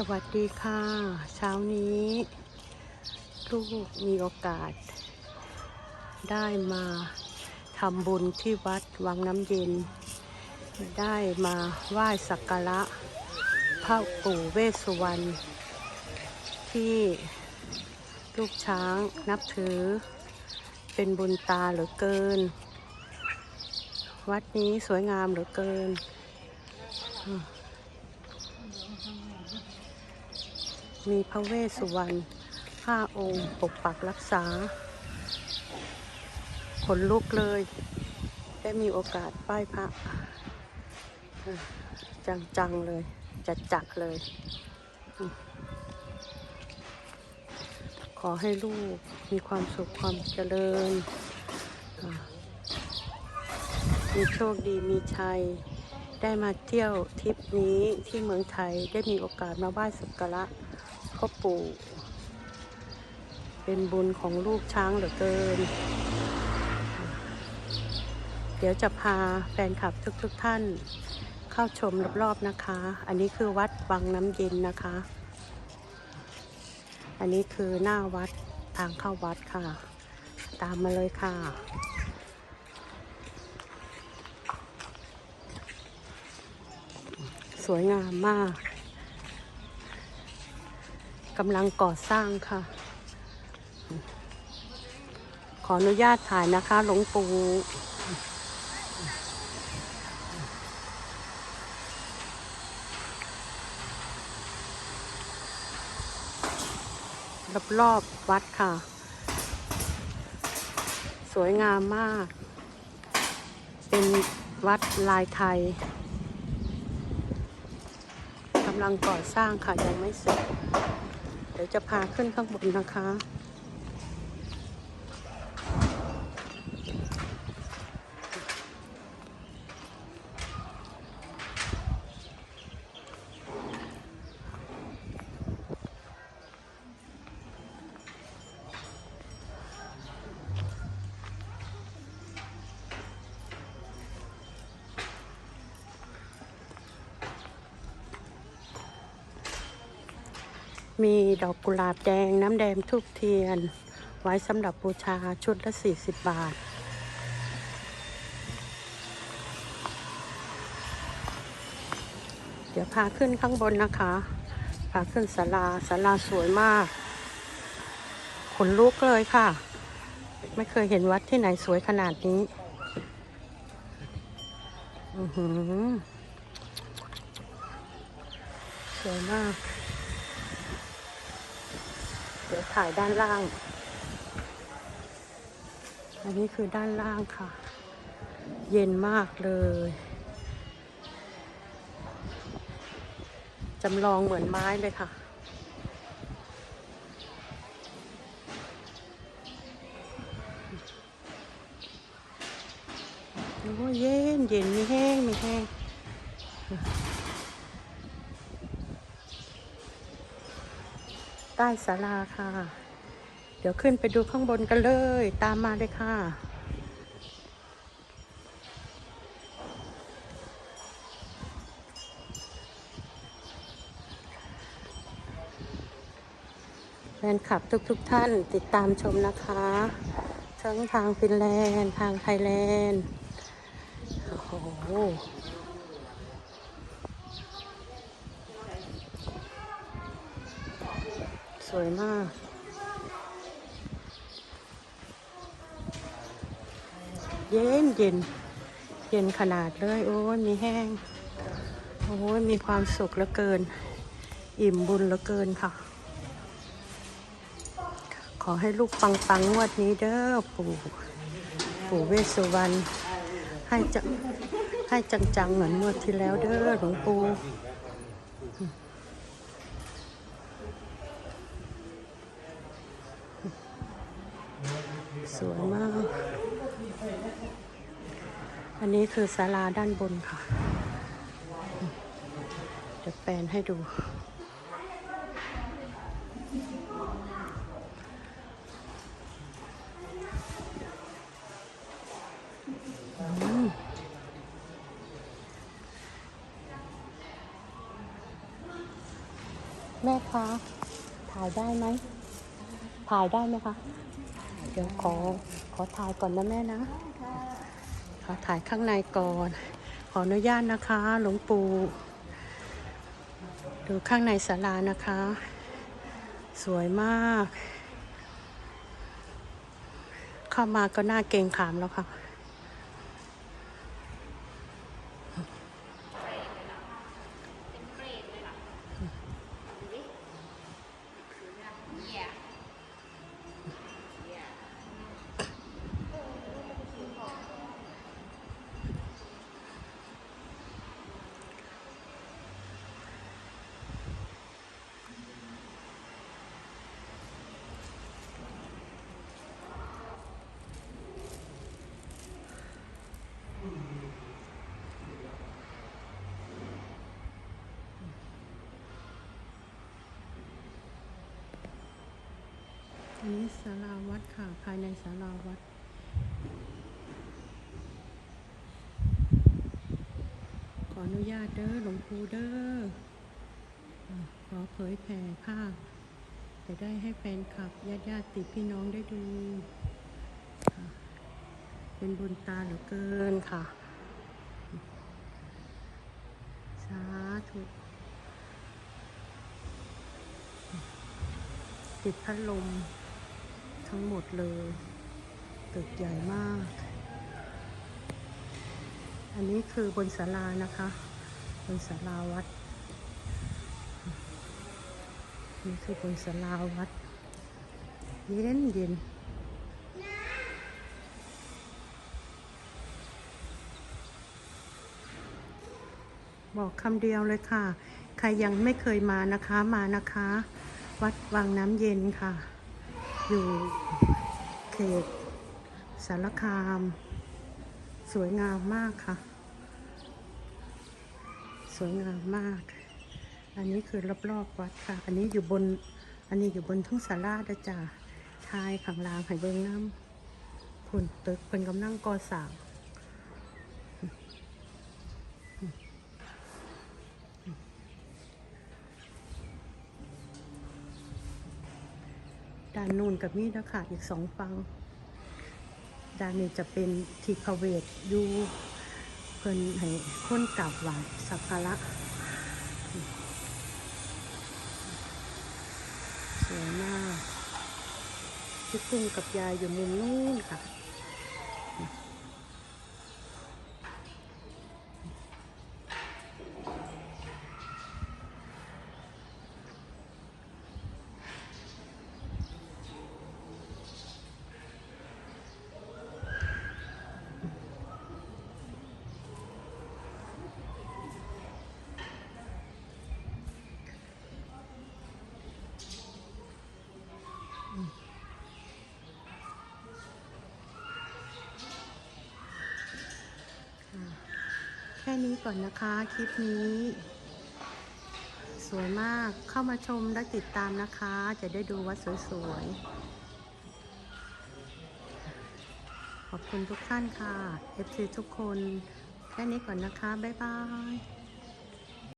สวัสดีค่ะ เช้านี้ ลูกมีโอกาส ได้มาทำบุญที่วัดวังน้ำเย็น ได้มาไหว้สักการะพระปู่เวสสุวรรณที่ลูกช้างนับถือ เป็นบุญตาเหลือเกิน วัดนี้สวยงามเหลือเกิน มีพระเวสสุวรรณห้าองค์ ปกปักรักษา ขนลุกเลย ได้มีโอกาสไหว้พระ จัง ๆ เลย จัดจักเลย ขอให้ลูกมีความสุขความเจริญ มีโชคดีมีชัยได้มาเที่ยวทริปนี้ที่เมืองไทยได้มีโอกาสมาไหว้สักการะ พ่อปู่ เป็นบุญของลูกช้างเหลือเกิน เดี๋ยวจะพาแฟนคลับทุกๆทท่านเข้าชมรอบๆนะคะ อันนี้คือวัดวังน้ำเย็นนะคะ อันนี้คือหน้าวัดทางเข้าวัดค่ะ ตามมาเลยค่ะสวยงามมาก กำลังก่อสร้างค่ะ ขออนุญาตถ่ายนะคะหลวงปู่รอบๆวัดค่ะ สวยงามมาก เป็นวัดลายไทยกำลังก่อสร้างค่ะ ยังไม่เสร็จ ดี๋ยวจะพาขึ้นข้างบนนะคะ มีดอกกุหลาบแดงน้ำแดงทูบเทียน ไว้สำหรับบูชาชุดละ 40 บาท เดี๋ยวพาขึ้นข้างบนนะคะ พาขึ้นศาลาศาลาสวยมากขนลุกเลยค่ะ ไม่เคยเห็นวัดที่ไหนสวยขนาดนี้ อือหือสวยมาก เดี๋ยวถ่ายด้านล่าง อันนี้คือด้านล่างค่ะ เย็นมากเลยจำลองเหมือนไม้เลยค่ะ โอ้ยเย็นเย็นไมีแห้งไมีแห้ง ใต้ศาลาค่ะ เดี๋ยวขึ้นไปดูข้างบนกันเลย ตามมาเลยค่ะ แฟนคลับทุกๆทท่านติดตามชมนะคะทั้งทางฟินแลนด์ ทางไทยแลนด์ โอ้โห สวยมากเย็นเย็นเย็นขนาดเลย โอ้ยมีแห้ง โอ้ยมีความสุขเหลือเกิน อิ่มบุญเหลือเกินค่ะ ขอให้ลูกปังปังงวดนี้เด้อปู่ปู่เวสสุวรรณให้จังให้จังๆเหมือนงวดที่แล้วเด้อหลวงปู่ สวยมาก อันนี้คือศาลาด้านบนค่ะ เดี๋ยวแปลนให้ดู แม่คะ ถ่ายได้ไหม ถ่ายได้ไหมคะ เดี๋ยวขอขอถ่ายก่อนนะแม่นะ ขอถ่ายข้างในก่อน ขออนุญาตนะคะ หลวงปู่ ดูข้างในศาลานะคะ สวยมาก เข้ามาก็น่าเกรงขามแล้วค่ะ นนี้ศาลาวัดค่ะ ภายในศาลาวัดขออนุญาตเด้อหลวงปู่เด้อขอเผยแผ่ภาพ จะได้ให้แฟนคลับญาติญาติพี่น้องได้ดู เป็นบุญตาเหลือเกินค่ะ สาธุติดพัดลม ทั้งหมดเลย ตึกใหญ่มาก อันนี้คือบนศาลานะคะ บนศาลาวัด นี่คือบนศาลาวัด เย็นเย็นบอกคำเดียวเลยค่ะ ใครยังไม่เคยมานะคะ มานะคะ วัดวังน้ำเย็นค่ะ อยู่เขตสารคาม สวยงามมากค่ะ สวยงามมาก อันนี้คือรอบๆวัดค่ะ อันนี้อยู่บน อันนี้อยู่บนทุ่งสาราด้อจ้าทายขังลางไห้เบิงน้ำพุ่นตึกเป็นกำลังก่อสร้าง ด้านนู่นกับนี่นะคะอีกสองฟังด้านนี้จะเป็นทีพเวทอยู่เพิ่นให้คนกราบไหวสักการะสวยมากพี่กุ้งกับยายอยู่มุมนู้นค่ะ แค่ นี้ก่อนนะคะ คลิปนี้ สวยมากเข้ามาชมและติดตามนะคะ จะได้ดูวัดสวยๆ ขอบคุณทุกท่านค่ะ FC ทุกคน แค่นี้ก่อนนะคะ บ๊ายบาย